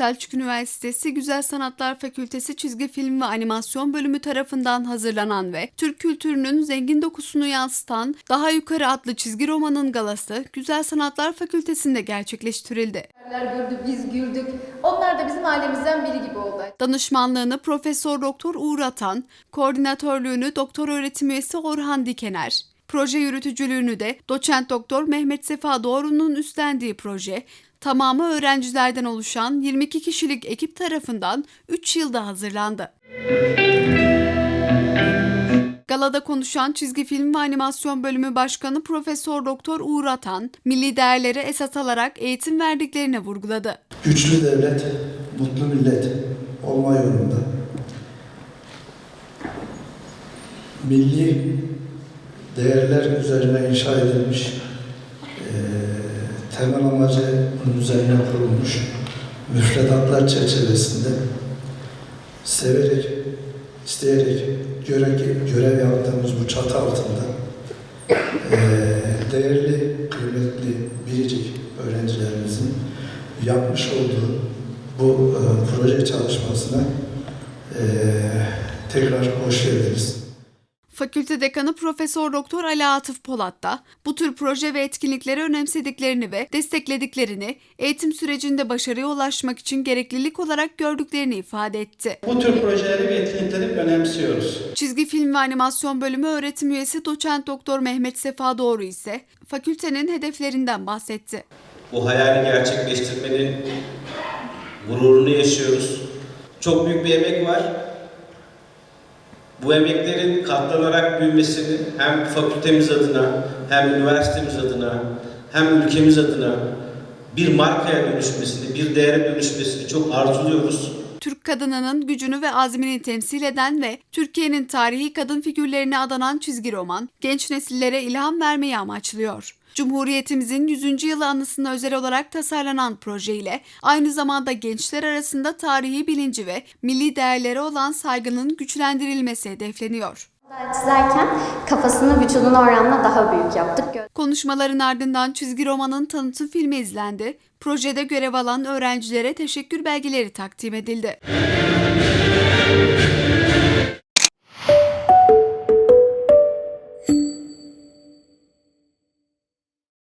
Selçuk Üniversitesi Güzel Sanatlar Fakültesi Çizgi Film ve Animasyon Bölümü tarafından hazırlanan ve Türk kültürünün zengin dokusunu yansıtan Daha Yukarı adlı çizgi romanın galası Güzel Sanatlar Fakültesi'nde gerçekleştirildi. Gördü, biz güldük. Onlar da bizim ailemizden biri gibi oldu. Danışmanlığını Profesör Doktor Uğur Atan, koordinatörlüğünü Doktor Öğretim Üyesi Orhan Dikener, proje yürütücülüğünü de Doçent Doktor Mehmet Sefa Doğru'nun üstlendiği proje, tamamı öğrencilerden oluşan 22 kişilik ekip tarafından 3 yılda hazırlandı. Galada konuşan Çizgi Film ve Animasyon Bölümü Başkanı Profesör Doktor Uğur Atan, milli değerleri esas alarak eğitim verdiklerini vurguladı. Güçlü devlet, mutlu millet olma yolunda. Milli değerler üzerine inşa edilmiş, eee, temel amacı üzerine kurulmuş müfredatlar çerçevesinde severek, isteyerek görev, görev yaptığımız bu çatı altında eee, değerli, kıymetli, biricik öğrencilerimizin yapmış olduğu bu e, proje çalışmasına e, tekrar hoş geldiniz. Fakülte Dekanı Profesör Doktor Ali Atıf Polat da bu tür proje ve etkinlikleri önemsediklerini ve desteklediklerini, eğitim sürecinde başarıya ulaşmak için gereklilik olarak gördüklerini ifade etti. Bu tür projeleri ve etkinlikleri önemsiyoruz. Çizgi Film ve Animasyon Bölümü öğretim üyesi Doçent Doktor Mehmet Sefa Doğru ise fakültenin hedeflerinden bahsetti. bu hayali gerçekleştirmenin gururunu yaşıyoruz. Çok büyük bir emek var. Bu emeklerin katlanarak büyümesini hem fakültemiz adına, hem üniversitemiz adına, hem ülkemiz adına bir markaya dönüşmesini, bir değere dönüşmesini çok arzuluyoruz. Türk kadınının gücünü ve azmini temsil eden ve Türkiye'nin tarihi kadın figürlerine adanan çizgi roman, genç nesillere ilham vermeyi amaçlıyor. Cumhuriyetimizin 100. yılı anısına özel olarak tasarlanan proje ile aynı zamanda gençler arasında tarihi bilinci ve milli değerlere olan saygının güçlendirilmesi hedefleniyor. Çizerken kafasını vücuduna oranla daha büyük yaptık. Konuşmaların ardından çizgi romanın tanıtım filmi izlendi. Projede görev alan öğrencilere teşekkür belgeleri takdim edildi.